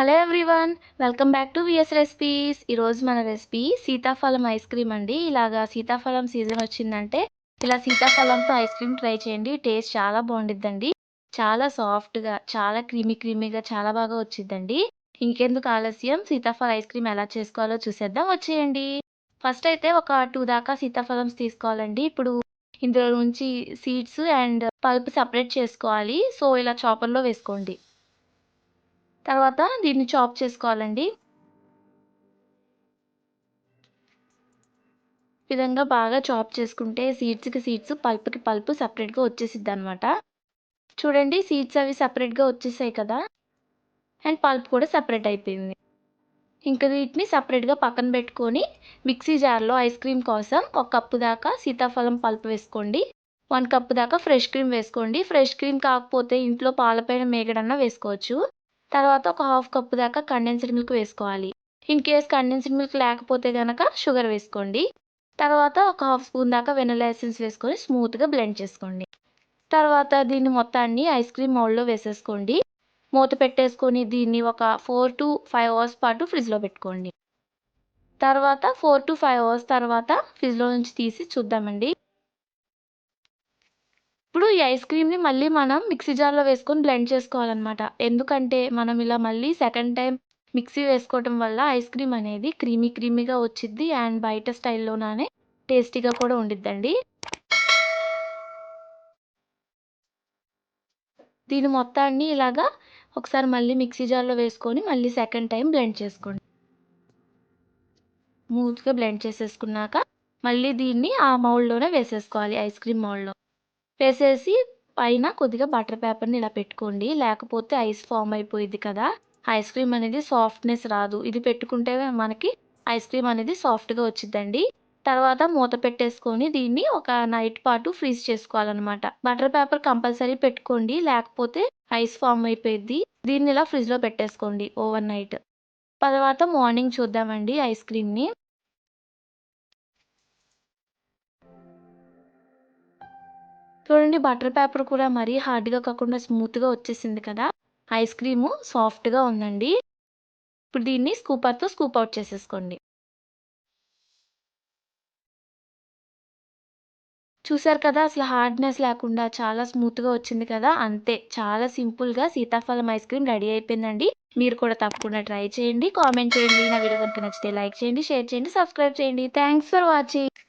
Hello everyone welcome back to VS recipes. ఈరోజు మన recipe సీతాఫలం ఐస్ క్రీమ్ అండి. ఇలాగా సీతాఫలం సీజన్ వచ్చిందంటే ఇలా సీతాఫలంతో ఐస్ క్రీమ్ ట్రై చేయండి. టేస్ట్ చాలా బాగుండిద్దండి. చాలా సాఫ్ట్గా చాలా క్రీమీ క్రీమీగా చాలా బాగా వచ్చిద్దండి. ఇంకెందుకు ఆలస్యం? సీతాఫలం ఐస్ క్రీమ్ ఎలా చేసుకోవాలో చూసేద్దాం. వచ్చేయండి. ఫస్ట్ అయితే ఒక టూ దాకా సీతాఫలం తీసుకోవాలండి. ఇప్పుడు ఇందులో నుంచి సీడ్స్ అండ్ పల్ప్ సపరేట్ చేసుకోవాలి. సో ఇలా చాపర్లో వేసుకోండి. తర్వాత దీన్ని చాప్ చేసుకోవాలండి. విధంగా బాగా చాప్ చేసుకుంటే సీడ్స్కి సీడ్స్ పల్ప్కి పల్ప్ సపరేట్గా వచ్చేసిద్ది అనమాట చూడండి సీడ్స్ అవి సపరేట్గా వచ్చేసాయి కదా. అండ్ పల్ప్ కూడా సపరేట్ అయిపోయింది. ఇంకా వీటిని సపరేట్గా పక్కన పెట్టుకొని మిక్సీ జార్లో ఐస్ క్రీమ్ కోసం ఒక కప్పు దాకా సీతాఫలం పల్ప్ వేసుకోండి. వన్ కప్పు దాకా ఫ్రెష్ క్రీమ్ వేసుకోండి. ఫ్రెష్ క్రీమ్ కాకపోతే ఇంట్లో పాలపైన మేగడన్నా వేసుకోవచ్చు. తర్వాత ఒక హాఫ్ కప్పు దాకా కండెన్స్డ్ మిల్క్ వేసుకోవాలి. ఇన్ కేస్ కండెన్స్డ్ మిల్క్ లేకపోతే కనుక షుగర్ వేసుకోండి. తర్వాత ఒక హాఫ్ స్పూన్ దాకా వెనిలా ఎసెన్స్ వేసుకొని స్మూత్గా బ్లెండ్ చేసుకోండి. తర్వాత దీన్ని మొత్తాన్ని ఐస్ క్రీమ్ మౌల్డ్లో వేసేసుకోండి. మూత పెట్టేసుకొని దీన్ని ఒక ఫోర్ టు ఫైవ్ అవర్స్ పాటు ఫ్రిడ్జ్లో పెట్టుకోండి. తర్వాత ఫోర్ టు ఫైవ్ అవర్స్ తర్వాత ఫ్రిడ్జ్లో నుంచి తీసి చూద్దామండి. ఇప్పుడు ఈ ఐస్ క్రీమ్ని మళ్ళీ మనం మిక్సీ జార్లో వేసుకొని బ్లెండ్ చేసుకోవాలన్నమాట. ఎందుకంటే మనం ఇలా మళ్ళీ సెకండ్ టైం మిక్సీ వేసుకోవటం వల్ల ఐస్ క్రీమ్ అనేది క్రీమీ క్రీమీగా వచ్చిద్ది అండ్ బయట స్టైల్లోనే టేస్టీగా కూడా ఉండిద్దండి. దీని మొత్తాన్ని ఇలాగా ఒకసారి మళ్ళీ మిక్సీ జార్లో వేసుకొని మళ్ళీ సెకండ్ టైం బ్లెండ్ చేసుకోండి. స్మూత్గా బ్లెండ్ చేసేసుకున్నాక మళ్ళీ దీన్ని ఆ మౌల్డ్లోనే వేసేసుకోవాలి ఐస్ క్రీమ్ మౌల్డ్లో. వేసేసి పైన కొద్దిగా బటర్ పేపర్ని ఇలా పెట్టుకోండి. లేకపోతే ఐస్ ఫామ్ అయిపోయింది కదా. ఐస్ క్రీమ్ అనేది సాఫ్ట్నెస్ రాదు. ఇది పెట్టుకుంటే మనకి ఐస్ క్రీమ్ అనేది సాఫ్ట్గా వచ్చిద్దండి. తర్వాత మూత పెట్టేసుకొని దీన్ని ఒక నైట్ పాటు ఫ్రీజ్ చేసుకోవాలన్నమాట. బటర్ పేపర్ కంపల్సరీ పెట్టుకోండి. లేకపోతే ఐస్ ఫామ్ అయిపోయింది దీన్ని ఇలా ఫ్రిడ్జ్లో పెట్టేసుకోండి ఓవర్ నైట్. తర్వాత మార్నింగ్ చూద్దామండి ఐస్ క్రీమ్ని. చూడండి బటర్ పేపర్ కూడా మరీ హార్డ్గా కాకుండా స్మూత్గా వచ్చేసింది కదా. ఐస్ క్రీము సాఫ్ట్గా ఉందండి. ఇప్పుడు దీన్ని స్కూపర్తో స్కూప్ అవుట్ చేసేసుకోండి. చూసారు కదా అసలు హార్డ్నెస్ లేకుండా చాలా స్మూత్గా వచ్చింది కదా. అంతే చాలా సింపుల్గా సీతాఫలం ఐస్ క్రీమ్ రెడీ అయిపోయిందండి. మీరు కూడా తప్పకుండా ట్రై చేయండి. కామెంట్ చేయండి. నా వీడియో కనుక నచ్చితే లైక్ చేయండి షేర్ చేయండి సబ్స్క్రైబ్ చేయండి. Thanks for watching.